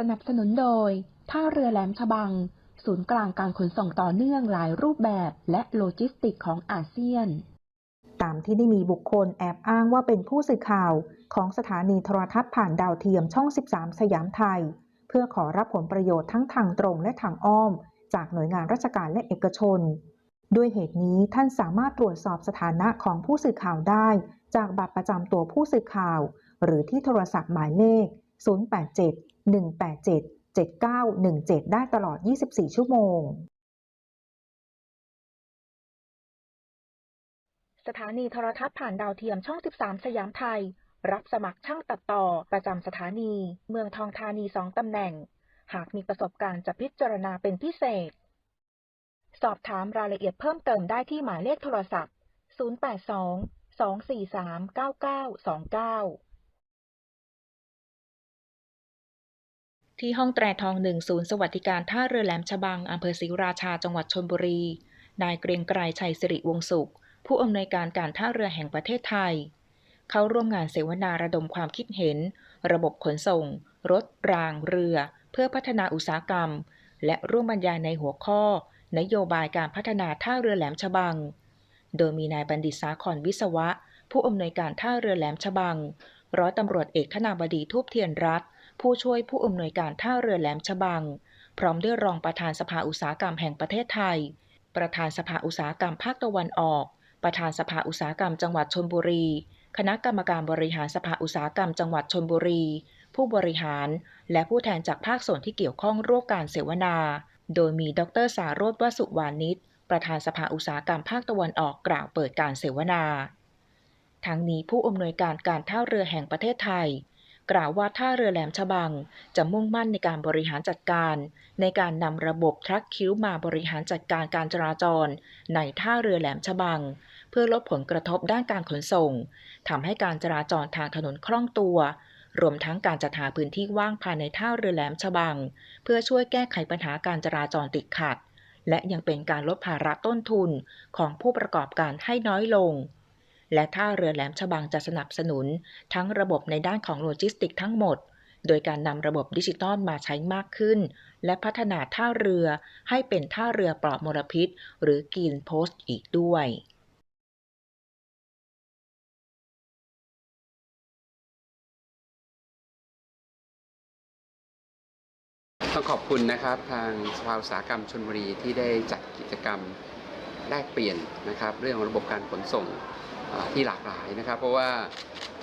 สนับสนุนโดย ท่าเรือแหลมฉบัง ศูนย์กลางการขนส่งต่อเนื่องหลายรูปแบบและโลจิสติกของอาเซียน ตามที่ได้มีบุคคลแอบอ้างว่าเป็นผู้สื่อข่าว ของสถานีโทรทัศน์ผ่านดาวเทียมช่อง 13 สยามไทย เพื่อขอรับผลประโยชน์ทั้งทางตรงและทางอ้อม จากหน่วยงานราชการและเอกชน ด้วยเหตุนี้ท่านสามารถตรวจสอบสถานะของผู้สื่อข่าวได้ จากบัตรประจำตัวผู้สื่อข่าว หรือที่โทรศัพท์หมายเลข 087 187 7917 ได้ตลอด 24 ชั่วโมง สถานีโทรทัศน์ผ่านดาวเทียมช่อง 13 สยามไทย รับสมัครช่างตัดต่อประจำสถานี เมืองทองธานี 2 ตำแหน่ง หากมีประสบการณ์จะพิจารณาเป็นพิเศษ สอบถามรายละเอียดเพิ่มเติมได้ที่หมายเลขโทรศัพท์ 082 243 9929 ที่ห้องแตรทองหนึ่งศูนย์สวัสดิการท่าเรือแหลมฉบังอำเภอศรีราชาจังหวัดชนบุรี นายเกรียงไกรชัยสิริวงศ์สุข ผู้อำนวยการการท่าเรือแห่งประเทศไทย เข้าร่วมงานเสวนาระดมความคิดเห็น ระบบขนส่ง รถ ราง เรือ เพื่อพัฒนาอุตสาหกรรม และร่วมบรรยายในหัวข้อ นโยบายการพัฒนาท่าเรือแหลมฉบัง โดยมีนายบัณฑิตสาครวิศวะ ผู้อำนวยการท่าเรือแหลมฉบัง ร้อยตำรวจเอกธนาบดีทูปเทียนรัตน ผู้ช่วยผู้อำนวยการท่าเรือแหลมฉบัง พร้อมด้วยรองประธานสภาอุตสาหกรรมแห่งประเทศไทย ประธานสภาอุตสาหกรรมภาคตะวันออก ประธานสภาอุตสาหกรรมจังหวัดชนบุรี คณะกรรมการบริหารสภาอุตสาหกรรมจังหวัดชนบุรี ผู้บริหาร และผู้แทนจากภาคส่วนที่เกี่ยวข้องร่วมการเสวนา โดยมีดรสารโรธวสุวานิชประธานสภาอุตสาหกรรมภาคตะวันออกกล่าวเปิดการเสวนา ทั้งนี้ผู้อำนวยการการท่าเรือแห่งประเทศไทย กล่าวว่าท่าเรือแหลมฉบัง จะมุ่งมั่นในการบริหารจัดการ ในการนำระบบทรัคคิ้วมาบริหารจัดการการจราจร ในท่าเรือแหลมฉบัง เพื่อลดผลกระทบด้านการขนส่งทำให้การจราจรทางถนนคล่องตัว รวมทั้งการจัดหาพื้นที่ว่างภายในท่าเรือแหลมฉบัง เพื่อช่วยแก้ไขปัญหาการจราจรติดขัด และยังเป็นการลดภาระต้นทุนของผู้ประกอบการให้น้อยลง และท่าเรือแหลมฉบังจะสนับสนุน ทั้งระบบในด้านของโลจิสติกทั้งหมด โดยการนำระบบดิจิตอลมาใช้มากขึ้น และพัฒนาท่าเรือให้เป็นท่าเรือปลอดมลพิษ หรือ Green Post อีกด้วยต้องขอบคุณนะครับทางสภาอุตสาหกรรมชนบุรีที่ได้จัดกิจกรรมแลกเปลี่ยนนะครับ เรื่องระบบการขนส่ง ที่หลากหลายนะครับ เพราะว่า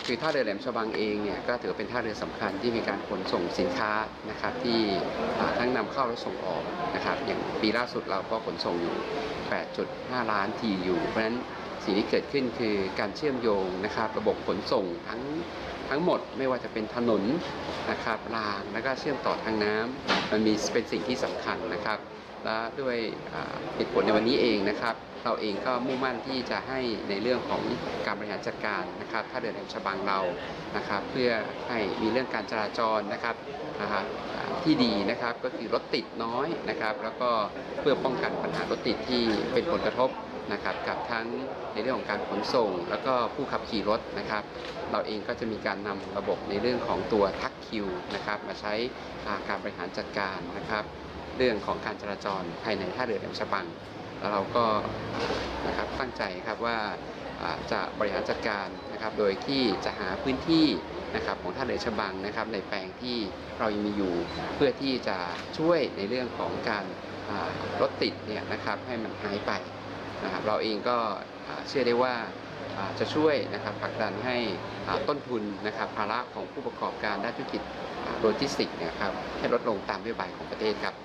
คือท่าเรือแหลมฉบังเองเนี่ยก็ถือเป็นท่าเรือสำคัญที่มีการขนส่งสินค้านะครับที่ทั้งนำเข้าและส่งออกนะครับอย่างปีล่าสุดเราก็ขนส่งอยู่ 8.5 ล้าน TU เพราะฉะนั้นสิ่งที่เกิดขึ้นคือการเชื่อมโยงนะครับระบบขนส่งทั้งทั้งหมดไม่ว่าจะเป็นถนนนะครับรางแล้วก็เชื่อมต่อทางน้ำมันมีเป็นสิ่งที่สำคัญนะครับ และด้วยเหตุผลในวันนี้เองนะครับ เราเองก็มุ่งมั่นที่จะให้ในเรื่องของการบริหารจัดการนะครับท่าเรือแหลมฉบังเรานะครับ เพื่อให้มีเรื่องการจราจรนะครับที่ดีนะครับก็คือรถติดน้อยนะครับ แล้วก็เพื่อป้องกันปัญหารถติดที่เป็นผลกระทบนะครับกับทั้งในเรื่องของการขนส่ง แล้วก็ผู้ขับขี่รถนะครับ เราเองก็จะมีการนำระบบในเรื่องของตัวทักคิวนะครับ มาใช้าการบริหารจัดการนะครับ เรื่องของการจราจรภายในท่าเรือแหลมฉบังแล้วเราก็นะครับตั้งใจครับว่าจะบริหารจัดการนะครับโดยที่จะหาพื้นที่นะครับของท่าเรือฉบังนะครับในแปลงที่เรายังมีอยู่เพื่อที่จะช่วยในเรื่องของการรถติดเนี่ยนะครับให้มันหายไปนะครับเราเองก็เชื่อได้ว่าจะช่วยนะครับผลักดันให้ต้นทุนนะครับภาระของผู้ประกอบการด้านธุรกิจโลจิสติกส์เนี่ยครับให้ลดลงตามนโยบายของประเทศครับ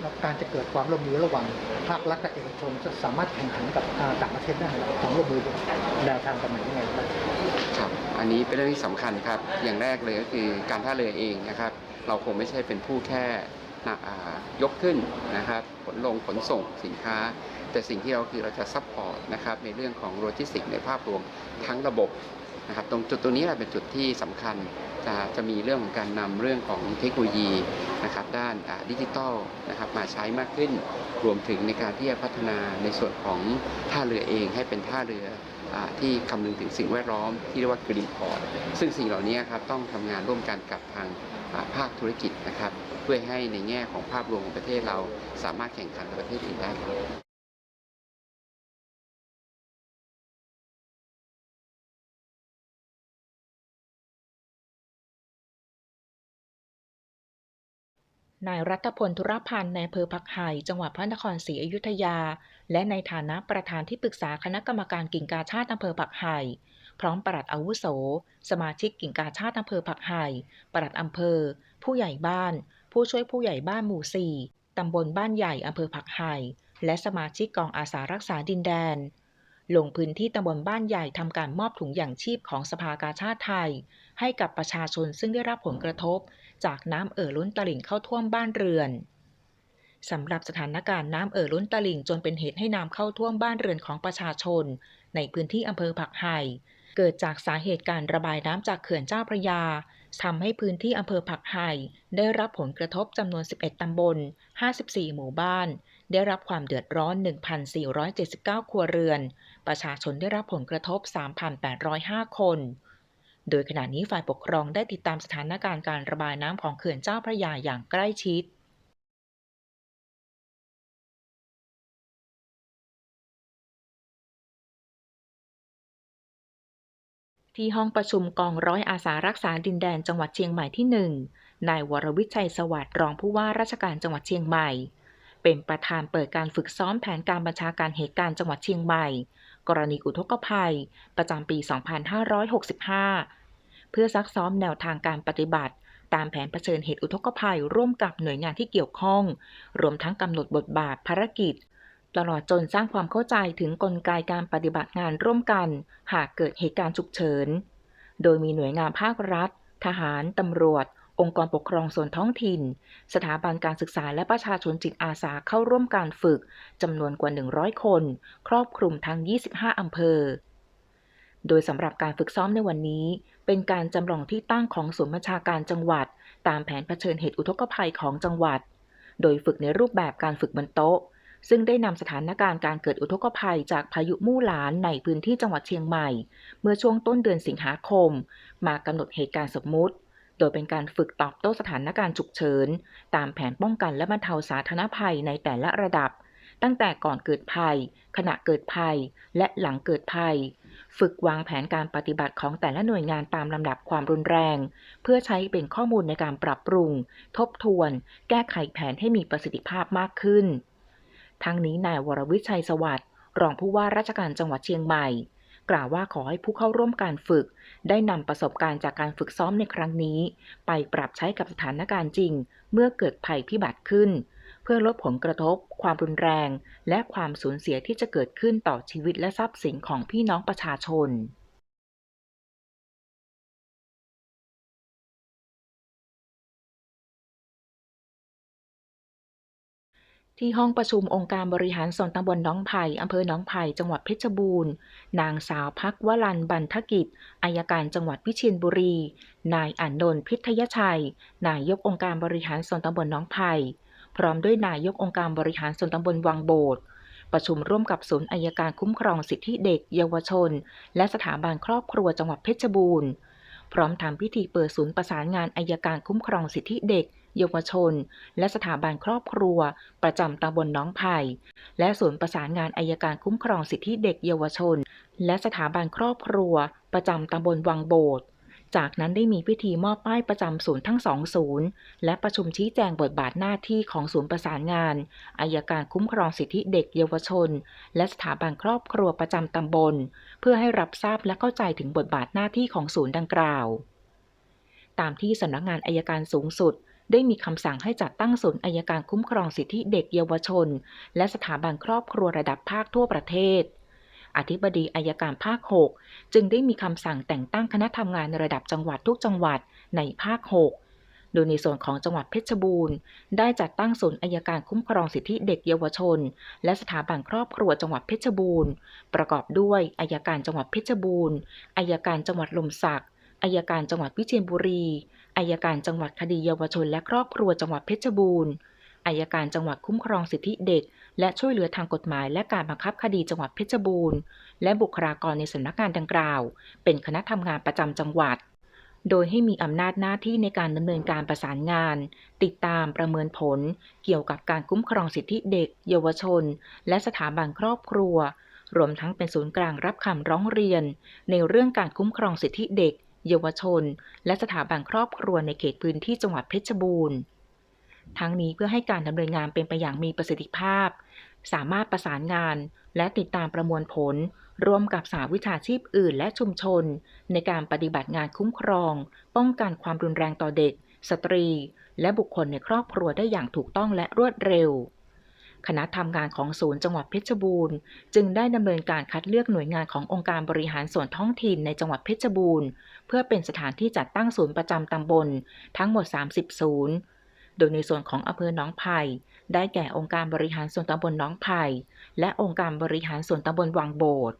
แล้วการจะเกิดความร่วมมือระหว่างภาครัฐกับเอกชนจะสามารถแข่งขันกับต่างประเทศได้ไหมความร่วมมือแนวทางกันไหนยังไงบ้างครับอันนี้เป็นเรื่องที่สำคัญครับ อย่างแรกเลยก็คือการท่าเรือเองนะครับ เราคงไม่ใช่เป็นผู้แค่ยกขึ้นนะครับ ขนลงขนส่งสินค้า แต่สิ่งที่เราคือเราจะซัพพอร์ตนะครับในเรื่องของโลจิสติกส์ในภาพรวมทั้งระบบนะครับตรงจุดตรงนี้แหละเป็นจุดที่สำคัญ จะจะมีเรื่องของการนำเรื่องของเทคโนโลยีนะครับด้านดิจิทัลนะครับมาใช้มากขึ้น รวมถึงในการที่จะพัฒนาในส่วนของท่าเรือเองให้เป็นท่าเรืออที่คำนึงถึงสิ่งแวดล้อมที่เรียกว่ากรีนพอร์ตซึ่งสิ่งเหล่านี้ครับต้องทำงานร่วมกันกับทางภาคธุรกิจนะครับ เพื่อให้ในแง่ของภาพรวมของประเทศเราสามารถแข่งขันกับประเทศอื่นได้ครับ นายรัตพลธุรพันธ์ในอำเภอผักไห่จังหวัดพระนครศรีอยุธยา และในฐานะประธานที่ปรึกษาคณะกรรมการกิ่งกาชาติอำเภอผักไห่พร้อมปลัดอาวุโส สมาชิกกิ่งกาชาติอำเภอผักไห่ปลัดอำเภอ ผู้ใหญ่บ้าน ผู้ช่วยผู้ใหญ่บ้านหมู่4ตำบลบ้านใหญ่อำเภอผักไห่และสมาชิกกองอาสารักษาดินแดน ลงพื้นที่ตำบลบ้านใหญ่ทำการมอบถุงอย่างชีพของสภากาชาติไทย ให้กับประชาชนซึ่งได้รับผลกระทบ จากน้ำเอ่อล้นตลิ่งเข้าท่วมบ้านเรือนสำหรับสถานการณ์น้ำเอ่อล้นตลิ่งจนเป็นเหตุให้น้ำเข้าท่วมบ้านเรือนของประชาชน ในพื้นที่อำเภอผักไห่เกิดจากสาเหตุการระบายน้ำจากเขื่อนเจ้าพระยาทำให้พื้นที่อำเภอผักไห่ได้รับผลกระทบจำนวน 11 ตำบล 54 หมู่บ้าน ได้รับความเดือดร้อน 1,479 ครัวเรือน ประชาชนได้รับผลกระทบ 3,805 คน โดยขณะนี้ฝ่ายปกครองได้ติดตามสถานการณ์การระบายน้ำของเขื่อนเจ้าพระยาอย่างใกล้ชิดที่ห้องประชุมกองร้อยอาสารักษาดินแดนจังหวัดเชียงใหม่ที่ 1 นายวรวิชัยสวัสดิ์รองผู้ว่าราชการจังหวัดเชียงใหม่ เป็นประธานเปิดการฝึกซ้อมแผนการบัญชาการเหตุการณ์จังหวัดเชียงใหม่ กรณีอุทกภัย ประจำปี 2565 เพื่อซักซ้อมแนวทางการปฏิบัติ ตามแผนเผชิญเหตุอุทกภัยร่วมกับหน่วยงานที่เกี่ยวข้อง รวมทั้งกำหนดบทบาทภารกิจ ตลอดจนสร้างความเข้าใจถึงกลไกการปฏิบัติงานร่วมกัน หากเกิดเหตุการณ์ฉุกเฉิน โดยมีหน่วยงานภาครัฐ ทหารตำรวจ องค์กรปกครองส่วนท้องถิ่น สถาบันการศึกษาและประชาชนจิตอาสาเข้าร่วมการฝึกจำนวนกว่า 100 คน ครอบคลุมทั้ง 25 อำเภอ โดยสำหรับการฝึกซ้อมในวันนี้ เป็นการจำลองที่ตั้งของศูนย์บัญชาการจังหวัด ตามแผนเผชิญเหตุอุทกภัยของจังหวัด โดยฝึกในรูปแบบการฝึกบนโต๊ะ ซึ่งได้นำสถานการณ์การเกิดอุทกภัยจากพายุมู่หลานในพื้นที่จังหวัดเชียงใหม่ เมื่อช่วงต้นเดือนสิงหาคม มากำหนดเหตุการณ์สมมุติ โดยเป็นการฝึกตอบโต้สถานการณ์ฉุกเฉิน ตามแผนป้องกันและบรรเทาสาธารณภัยในแต่ละระดับ ตั้งแต่ก่อนเกิดภัย ขณะเกิดภัย และหลังเกิดภัย ฝึกวางแผนการปฏิบัติของแต่ละหน่วยงานตามลำดับความรุนแรง เพื่อใช้เป็นข้อมูลในการปรับปรุง ทบทวน แก้ไขแผนให้มีประสิทธิภาพมากขึ้น ทั้งนี้นายวรวิชัยสวัสดิ์รองผู้ว่าราชการจังหวัดเชียงใหม่ กล่าวว่าขอให้ผู้เข้าร่วมการฝึก ได้นำประสบการณ์จากการฝึกซ้อมในครั้งนี้ ไปปรับใช้กับสถานการณ์จริง เมื่อเกิดภัยพิบัติขึ้น พื่อลดผลกระทบ ความรุนแรง และความสูญเสียที่จะเกิดขึ้นต่อชีวิตและทรัพย์สินของพี่น้องประชาชนที่ห้องประชุมองค์การบริหารส่วนตำบลน้องไผ่อำเภอหนองไผ่จังหวัดเพชรบูรณ์ นางสาวพักวลันบันทกิจอายการจังหวัดวิเชียรบุรี นายอานนท์พิทยชัย นายกองค์การบริหารส่วนตำบลน้องไผ่ พร้อมด้วยนายกองค์การบริหารส่วนตำบลวังโบดประชุมร่วมกับศูนย์อายการคุ้มครองสิทธิเด็ก เยาวชน และสถาบันครอบครัวจังหวัดเพชรบูรณ์ พร้อมทำพิธีเปิดศูนย์ประสานงานอายการคุ้มครองสิทธิเด็ก เยาวชน และสถาบันครอบครัว ประจำตำบลน้องไผ่และศูนย์ประสานงานอายการคุ้มครองสิทธิเด็ก เยาวชน และสถาบันครอบครัว ประจำตำบลวังโบด จากนั้นได้มีพิธีมอบป้ายประจำศูนย์ทั้งสองศูนย์ และประชุมชี้แจงบทบาทหน้าที่ของศูนย์ประสานงานอายการคุ้มครองสิทธิเด็กเยาวชน และสถาบันครอบครัวประจำตำบล เพื่อให้รับทราบและเข้าใจถึงบทบาทหน้าที่ของศูนย์ดังกล่าว ตามที่สำนักงานอายการสูงสุดได้มีคำสั่งให้จัดตั้งศูนย์อายการคุ้มครองสิทธิเด็กเยาวชน และสถาบันครอบครัวระดับภาคทั่วประเทศ อธิบดีอายการภาค 6 จึงได้มีคำสั่งแต่งตั้งคณะทำงานในระดับจังหวัดทุกจังหวัดในภาค 6 โดยในส่วนของจังหวัดเพชรบูรณ์ ได้จัดตั้งศูนย์อายการคุ้มครองสิทธิเด็กเยาวชน และสถาบันครอบครัวจังหวัดเพชรบูรณ์ ประกอบด้วยอายการจังหวัดเพชรบูรณ์อายการจังหวัดลมศักดิ์อายการจังหวัดวิเชียรบุรีอายการจังหวัดคดีเยาวชน และครอบครัวจังหวัดเพชรบูรณ์อายการจังหวัดคุ้มครองสิทธิเด็ก และช่วยเหลือทางกฎหมายและการบังคับคดีจังหวัดเพชรบูรณ์ และบุคลากรในสำนักงานดังกล่าว เป็นคณะทำงานประจำจังหวัด โดยให้มีอำนาจหน้าที่ในการดำเนินการประสานงาน ติดตามประเมินผล เกี่ยวกับการคุ้มครองสิทธิเด็ก เยาวชน และสถาบันครอบครัว รวมทั้งเป็นศูนย์กลางรับคำร้องเรียน ในเรื่องการคุ้มครองสิทธิเด็ก เยาวชน และสถาบันครอบครัวในเขตพื้นที่จังหวัดเพชรบูรณ์ทั้งนี้เพื่อให้การดำเนินงานเป็นไปอย่างมีประสิทธิภาพ สามารถประสานงาน และติดตามประมวลผล ร่วมกับสาวิชาชีพอื่นและชุมชน ในการปฏิบัติงานคุ้มครอง ป้องกันความรุนแรงต่อเด็ก สตรี และบุคคลในครอบครัวได้อย่างถูกต้องและรวดเร็ว คณะทำงานของศูนย์จังหวัดเพชรบูรณ์ จึงได้ดำเนินการคัดเลือกหน่วยงานขององค์การบริหารส่วนท้องถิ่นในจังหวัดเพชรบูรณ์ เพื่อเป็นสถานที่จัดตั้งศูนย์ประจำตำบล ทั้งหมด 30 ศูนย์ โดยในส่วนของอำเภอหนองไผ่ ได้แก่องค์การบริหารส่วนตำบลหนองไผ่ และองค์การบริหารส่วนตำบลวังโบด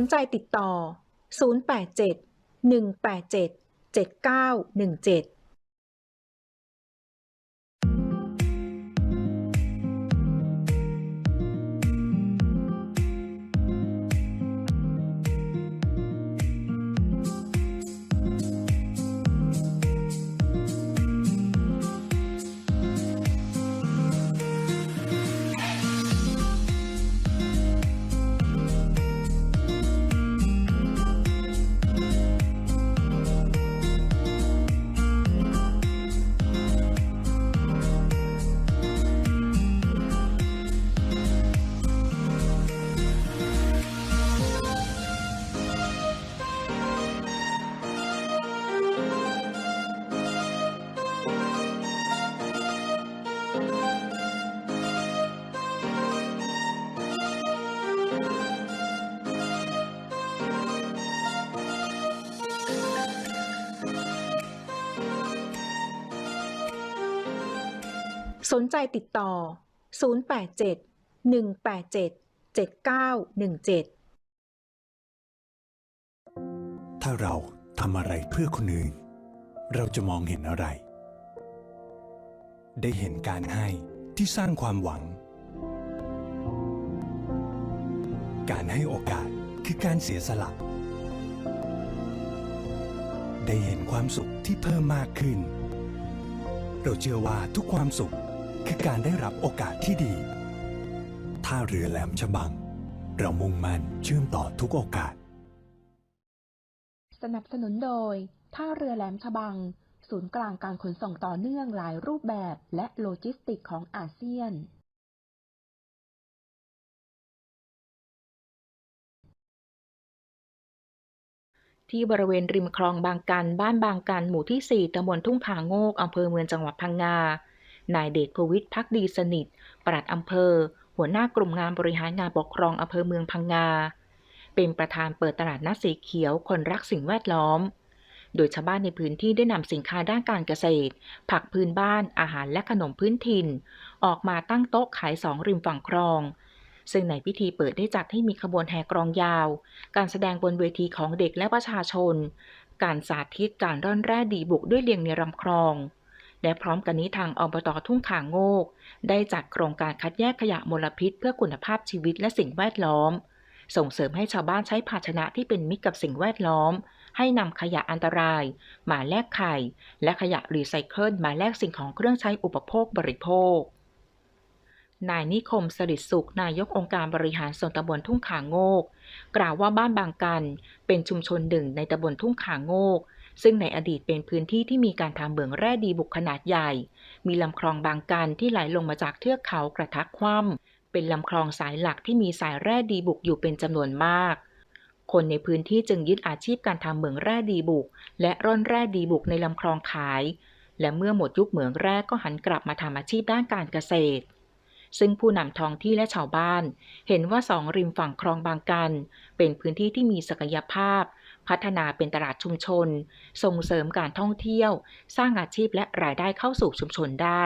นใจติดต่อ 087 187 7917 สนใจติดต่อ 087 187 7917 ถ้าเราทำอะไรเพื่อคนอื่น เราจะมองเห็นอะไร ได้เห็นการให้ที่สร้างความหวัง การให้โอกาสคือการเสียสละ ได้เห็นความสุขที่เพิ่มมากขึ้น เราเชื่อว่าทุกความสุข คือการได้รับโอกาสที่ดี ท่าเรือแหลมฉบัง เรามุ่งมั่นเชื่อมต่อทุกโอกาส สนับสนุนโดย ท่าเรือแหลมฉบัง ศูนย์กลางการขนส่งต่อเนื่องหลายรูปแบบและโลจิสติกของอาเซียน ที่บริเวณริมคลองบางกัน บ้านบางกัน หมู่ที่ 4ตำบลทุ่งผาโงกอำเภอเมืองจังหวัดพังงา นายเดชพวิทย์พักดีสนิท ปลัดอำเภอ หัวหน้ากลุ่มงานบริหารงานปกครองอำเภอเมืองพังงา เป็นประธานเปิดตลาดนัดสีเขียวคนรักสิ่งแวดล้อม โดยชาวบ้านในพื้นที่ได้นำสินค้าด้านการเกษตร ผักพื้นบ้าน อาหารและขนมพื้นถิ่น ออกมาตั้งโต๊ะขายสองริมฝั่งคลองซึ่งในพิธีเปิดได้จัดให้มีขบวนแห่กรองยาว การแสดงบนเวทีของเด็กและประชาชน การสาธิตการร่อนแร่ดีบุกด้วยเลียงในลำคลอง และพร้อมกันนี้ทางอบตทุ่งขางโงก ได้จัดโครงการคัดแยกขยะมลพิษ เพื่อคุณภาพชีวิตและสิ่งแวดล้อม ส่งเสริมให้ชาวบ้านใช้ภาชนะที่เป็นมิตรกับสิ่งแวดล้อม ให้นำขยะอันตราย มาแลกไข่ และขยะรีไซเคิลมาแลกสิ่งของเครื่องใช้อุปโภคบริโภคนายนิคมสริดสุข นายกองค์การบริหารส่วนตำบลทุ่งขางโงก กล่าวว่าบ้านบางกัน เป็นชุมชนหนึ่งในตำบลทุ่งขางโงก ซึ่งในอดีตเป็นพื้นที่ที่มีการทำเหมืองแร่ดีบุกขนาดใหญ่ มีลำคลองบางกันที่ไหลลงมาจากเทือกเขากระทักคว่ำเป็นลำคลองสายหลักที่มีสายแร่ดีบุกอยู่เป็นจำนวนมาก คนในพื้นที่จึงยึดอาชีพการทำเหมืองแร่ดีบุก และร่อนแร่ดีบุกในลำคลองขาย และเมื่อหมดยุคเหมืองแร่ก็หันกลับมาทำอาชีพด้านการเกษตรซึ่งผู้นำท้องที่และชาวบ้าน เห็นว่าสองริมฝั่งคลองบางกัน เป็นพื้นที่ที่มีศักยภาพ พัฒนาเป็นตลาดชุมชน ส่งเสริมการท่องเที่ยว สร้างอาชีพและรายได้เข้าสู่ชุมชนได้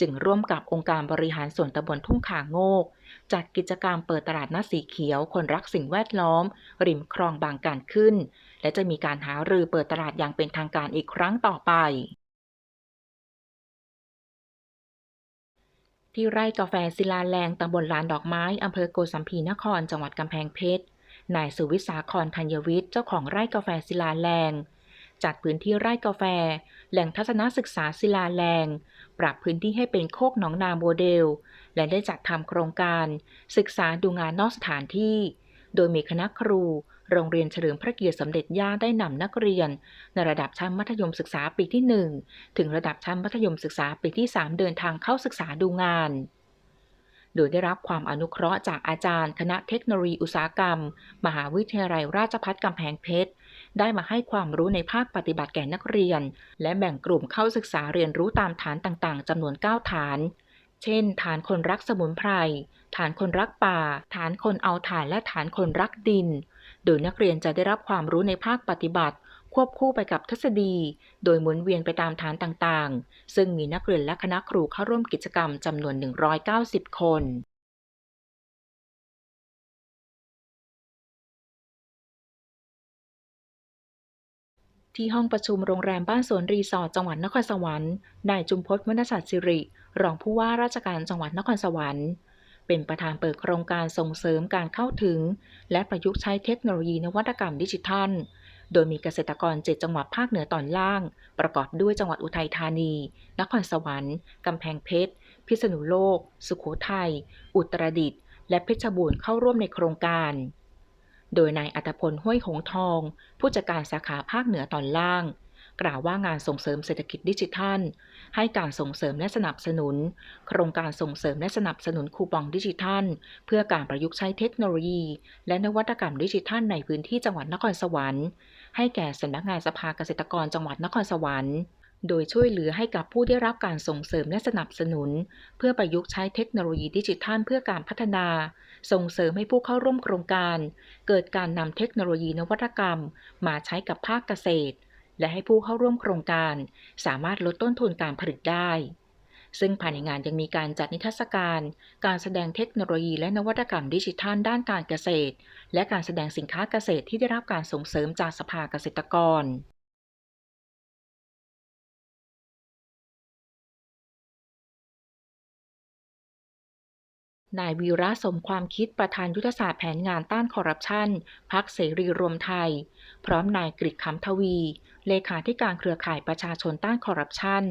จึงร่วมกับองค์การบริหารส่วนตำบลทุ่งขางโงก จัดกิจกรรมเปิดตลาดนัดสีเขียว คนรักสิ่งแวดล้อม ริมคลองบางกันขึ้น และจะมีการหารือเปิดตลาดอย่างเป็นทางการอีกครั้งต่อไปที่ไร่กาแฟศิลาแรงตำบลลานดอกไม้ อำเภอโกสัมพีนคร จังหวัดกำแพงเพชร นายสุวิสาครธัญวิทย์เจ้าของไร่กาแฟศิลาแรง จัดพื้นที่ไร่กาแฟ แหล่งทัศนศึกษาศิลาแรง ปรับพื้นที่ให้เป็นโคกหนองนาโมเดล และได้จัดทำโครงการ ศึกษาดูงานนอกสถานที่ โดยมีคณะครู โรงเรียนเฉลิมพระเกียรติสมเด็จย่าได้นำนักเรียน ในระดับชั้นมัธยมศึกษาปีที่ 1 ถึงระดับชั้นมัธยมศึกษาปีที่ 3 เดินทางเข้าศึกษาดูงาน โดยได้รับความอนุเคราะห์จากอาจารย์ คณะเทคโนโลยีอุตสาหกรรม มหาวิทยาลัยราชภัฏกำแพงเพชร ได้มาให้ความรู้ในภาคปฏิบัติแก่นักเรียน และแบ่งกลุ่มเข้าศึกษาเรียนรู้ตามฐานต่างๆจำนวน 9 ฐาน เช่น ฐานคนรักสมุนไพร ฐานคนรักป่า ฐานคนเอาถ่านและฐานคนรักดิน โดยนักเรียนจะได้รับความรู้ในภาคปฏิบัติ ควบคู่ไปกับทฤษฎี โดยหมุนเวียนไปตามฐานต่างๆ ซึ่งมีนักเรียนและคณะครูเข้าร่วมกิจกรรมจำนวน 190 คนที่ห้องประชุมโรงแรมบ้านสวนรีสอร์ทจังหวัดนครสวรรค์ นายจุมพจน์วรรณชัดสิริ รองผู้ว่าราชการจังหวัดนครสวรรค์ เป็นประธานเปิดโครงการส่งเสริมการเข้าถึง และประยุกต์ใช้เทคโนโลยีนวัตกรรมดิจิทัล โดยมีเกษตรกร7จังหวัดภาคเหนือตอนล่าง ประกอบด้วยจังหวัดอุทัยธานี นครสวรรค์ กำแพงเพชร พิษณุโลก สุโขทัย อุตรดิตถ์ และเพชรบูรณ์เข้าร่วมในโครงการ โดยนายอัตพลห้วยหงทอง ผู้จัดการสาขาภาคเหนือตอนล่าง กล่าวว่างานส่งเสริมเศรษฐกิจดิจิทัล ให้การส่งเสริมและสนับสนุน โครงการส่งเสริมและสนับสนุนคูปองดิจิทัล เพื่อการประยุกต์ใช้เทคโนโลยี และนวัตกรรมดิจิทัลในพื้นที่จังหวัดนครสวรรค์ ให้แก่สำนักงานสภาเกษตรกรจังหวัดนครสวรรค์ โดยช่วยเหลือให้กับผู้ได้รับการส่งเสริมและสนับสนุน เพื่อประยุกต์ใช้เทคโนโลยีดิจิทัลเพื่อการพัฒนา ส่งเสริมให้ผู้เข้าร่วมโครงการ เกิดการนำเทคโนโลยีนวัตกรรม มาใช้กับภาคเกษตร และให้ผู้เข้าร่วมโครงการ สามารถลดต้นทุนการผลิตได้ ซึ่งภายในงานยังมีการจัดนิทรรศการ การแสดงเทคโนโลยีและนวัตกรรมดิจิทัลด้านการเกษตร และการแสดงสินค้าเกษตรที่ได้รับการส่งเสริมจากสภาเกษตรกรนายวีระสมความคิดประธานยุทธศาสตร์แผนงานต้านคอร์รัปชันพักเสรีรวมไทย พร้อมนายกฤษคำทวี เลขาธิการเครือข่ายประชาชนต้านคอร์รัปชัน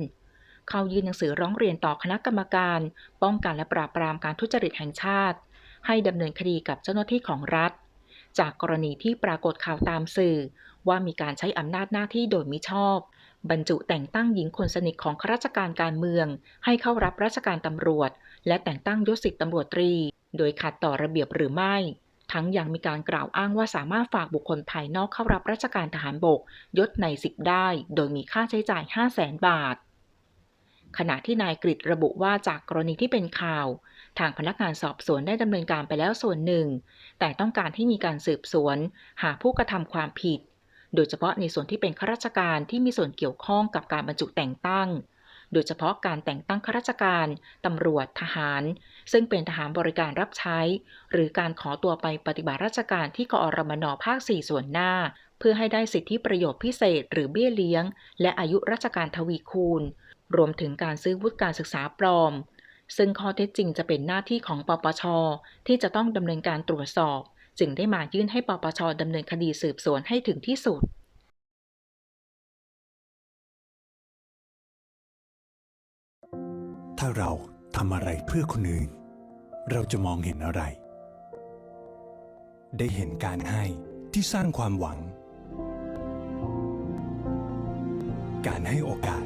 เขายื่นหนังสือร้องเรียนต่อคณะกรรมการ ป้องกันและปราบปรามการทุจริตแห่งชาติ ให้ดำเนินคดีกับเจ้าหน้าที่ของรัฐ จากกรณีที่ปรากฏข่าวตามสื่อ ว่ามีการใช้อำนาจหน้าที่โดยมิชอบ บรรจุแต่งตั้งหญิงคนสนิทของข้าราชการการเมือง ให้เข้ารับราชการตำรวจ และแต่งตั้งยศสิบตำรวจตรี โดยขัดต่อระเบียบหรือไม่ทั้งยังมีการกล่าวอ้างว่าสามารถฝากบุคคลภายนอกเข้ารับราชการทหารบก ยศในสิบได้ โดยมีค่าใช้จ่าย 5 0 0แสนบาท ขณะที่นายกฤษระบุว่าจากกรณีที่เป็นข่าว ทางพนักงานสอบสวนได้ดำเนินการไปแล้วส่วนหนึ่ง แต่ต้องการให้มีการสืบสวน หาผู้กระทำความผิด โดยเฉพาะในส่วนที่เป็นข้าราชการที่มีส่วนเกี่ยวข้องกับการบรรจุแต่งตั้ง โดยเฉพาะการแต่งตั้งข้าราชการตำรวจทหาร ซึ่งเป็นทหารบริการรับใช้ หรือการขอตัวไปปฏิบัติราชการที่กอรมนภาค 4 ส่วนหน้าเพื่อให้ได้สิทธิประโยชน์พิเศษหรือเบี้ยเลี้ยง และอายุราชการทวีคูณ รวมถึงการซื้อวุฒิการศึกษาปลอม ซึ่งข้อเท็จจริงจะเป็นหน้าที่ของปปช ที่จะต้องดำเนินการตรวจสอบ จึงได้มายื่นให้ปปชดำเนินคดีสืบสวนให้ถึงที่สุดถ้าเราทำอะไรเพื่อคนอื่น เราจะมองเห็นอะไร ได้เห็นการให้ที่สร้างความหวัง การให้โอกาส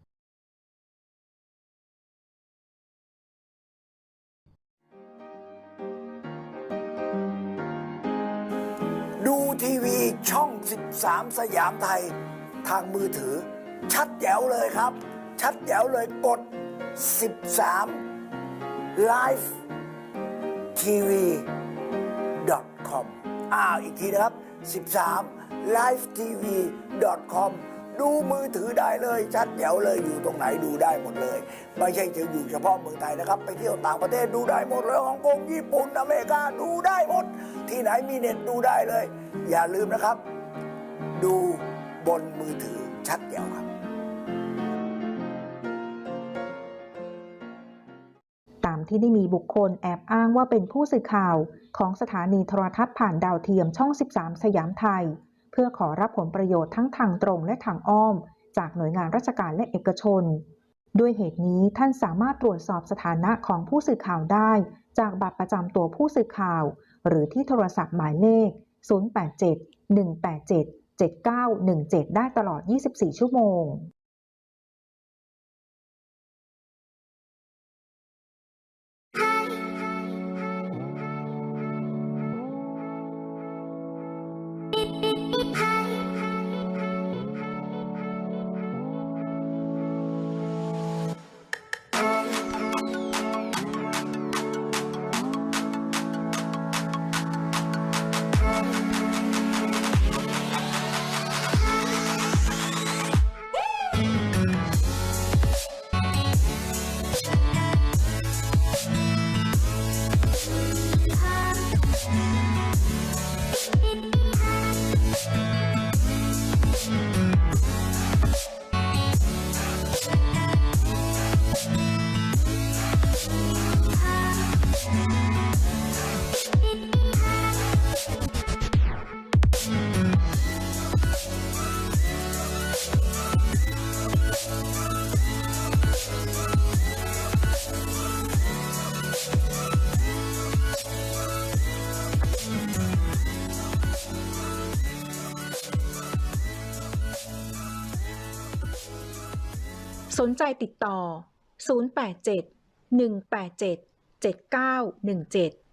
ทีวีช่อง 13 สยามไทยทางมือถือ ชัดแจ๋วเลยครับ ชัดแจ๋วเลยกด 13 Live TV com อ้าวอีกทีนะครับ 13 Live TV com ดูมือถือได้เลยชัดแจ๋วเลยอยู่ตรงไหนดูได้หมดเลย ไม่ใช่จะอยู่เฉพาะเมืองไทยนะครับ ไปเที่ยวต่างประเทศดูได้หมดเลยฮ่องกงญี่ปุ่นอเมริกาดูได้หมด ที่ไหนมีเน็ตดูได้เลย อย่าลืมนะครับ ดูบนมือถือชัดแจ๋วครับตามที่ได้มีบุคคลแอบอ้างว่าเป็นผู้สื่อข่าว ของสถานีโทรทัศน์ผ่านดาวเทียมช่อง 13 สยามไทย เพื่อขอรับผลประโยชน์ทั้งทางตรงและทางอ้อม จากหน่วยงานราชการและเอกชน ด้วยเหตุนี้ท่านสามารถตรวจสอบสถานะของผู้สื่อข่าวได้ จากบัตรประจำตัวผู้สื่อข่าว หรือที่โทรศัพท์หมายเลข 087 187 7917 ได้ตลอด 24 ชั่วโมง นใจติดต่อ 087 187 7917